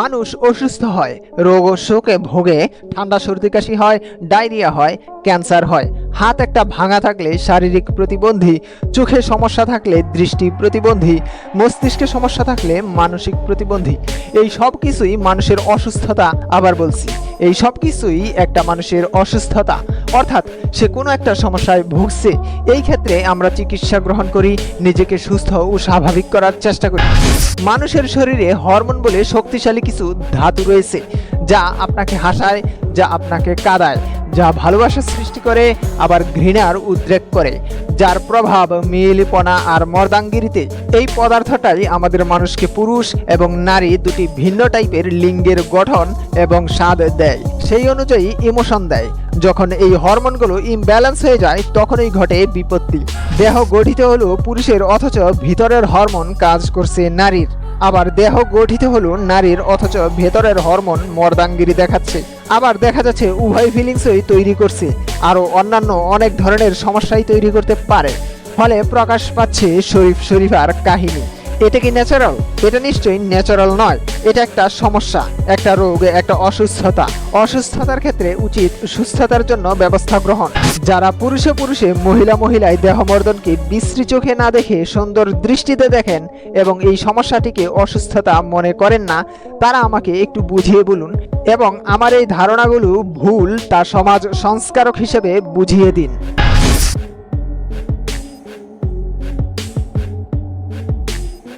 মানুষ অসুস্থ হয়, রোগ শোকে ভোগে, ঠান্ডা সর্দি কাশি হয়, ডায়রিয়া হয়, ক্যান্সার হয়। হাত একটা ভাঙা থাকলে শারীরিক প্রতিবন্ধী, চোখে সমস্যা থাকলে দৃষ্টি প্রতিবন্ধী, মস্তিষ্কে সমস্যা থাকলে মানসিক প্রতিবন্ধী। এই সব কিছুই মানুষের অসুস্থতা আবার বলছি। এই সব কিছুই একটা মানুষের অসুস্থতা। অর্থাৎ সে কোনো একটা সমস্যায় ভুগছে, এই ক্ষেত্রে আমরা চিকিৎসা গ্রহণ করি, নিজেকে সুস্থ ও স্বাভাবিক করার চেষ্টা করি। মানুষের শরীরে হরমোন বলে শক্তিশালী কিছু ধাতু রয়েছে, যা আপনাকে হাসায়, যা আপনাকে কাঁদায়। যা ভালোবাসা সৃষ্টি করে, আবার ঘৃণার উদ্রেক করে। যার প্রভাব মেয়েলিপনা আর মর্দাঙ্গিরিতে এই পদার্থটাই আমাদের মানুষকে পুরুষ এবং নারী দুটি ভিন্ন টাইপের লিঙ্গের গঠন এবং স্বাদ দেয়। সেই অনুযায়ী ইমোশন দেয়। যখন এই হরমোনগুলো ইমব্যালেন্স হয়ে যায়, তখনই ঘটে বিপত্তি। দেহ গঠিত হলো পুরুষের, অথচ ভিতরের হরমোন কাজ করছে নারীর। আবার দেহ গঠিত হলো নারীর, অথচ ভেতরের হরমোন মর্দাঙ্গিরি দেখাচ্ছে। আবার দেখা যাচ্ছে উভয় ফিলিংসই তৈরি করছে, আরও অন্যান্য অনেক ধরনের সমস্যাই তৈরি করতে পারে। ফলে প্রকাশ পাচ্ছে শরীফ শরীফার কাহিনী। এটা কি ন্যাচারাল এটা নিশ্চয়ই ন্যাচারাল নয়। এটা একটা সমস্যা, একটা রোগ, একটা অসুস্থতা। অসুস্থতার ক্ষেত্রে উচিত সুস্থতার জন্য ব্যবস্থা গ্রহণ। যারা পুরুষে পুরুষে, মহিলা মহিলায় দেহমর্দনকে বিশ্রী চোখে না দেখে সুন্দর দৃষ্টিতে দেখেন এবং এই সমস্যাটিকে অসুস্থতা মনে করেন না, তারা আমাকে একটু বুঝিয়ে বলুন এবং আমার এই ধারণাগুলো ভুল তা সমাজ সংস্কারক হিসেবে বুঝিয়ে দিন।